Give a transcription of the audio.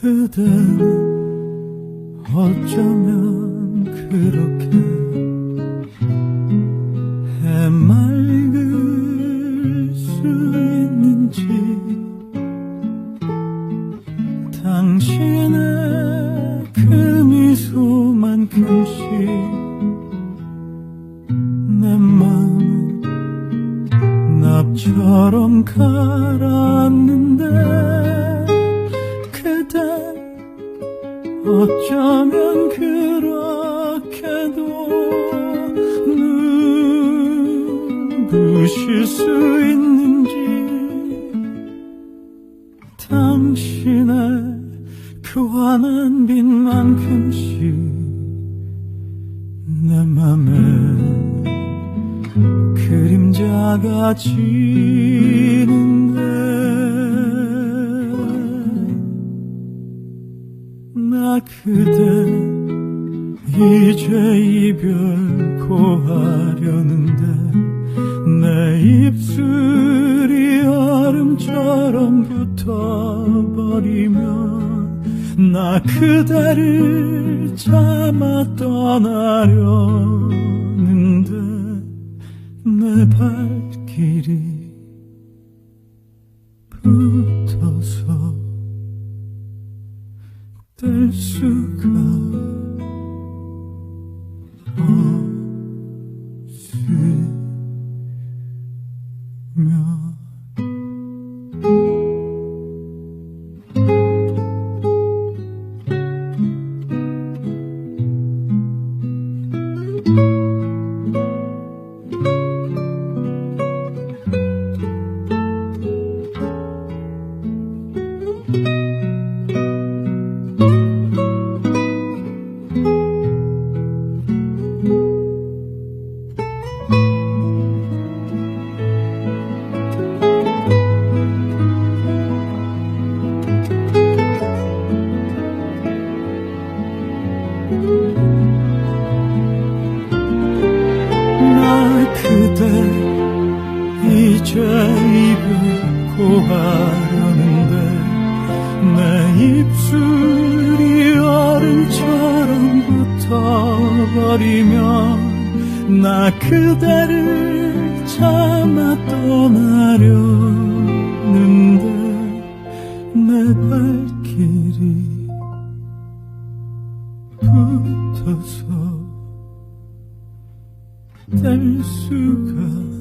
그대는 어쩌면 그렇게 해맑을 수 있는지 당신의 그 미소만큼씩 내 마음은 납처럼 가라앉는 어쩌면 그렇게도 눈부실 수 있는지. 당신의 그 환한 빛만큼씩 내 맘에 그림자가 지 그대 이제 이별 고하려는데 내 입술이 얼음처럼 붙어버리면 나 그대를 참아 떠나려는데 내 발길이 붙 뗄 수가 이제 이별 고하려는데 내 입술이 얼음처럼 붙어버리면 나 그대를 참아 떠나려는데 내 발길이 붙어서 뗄 수가 없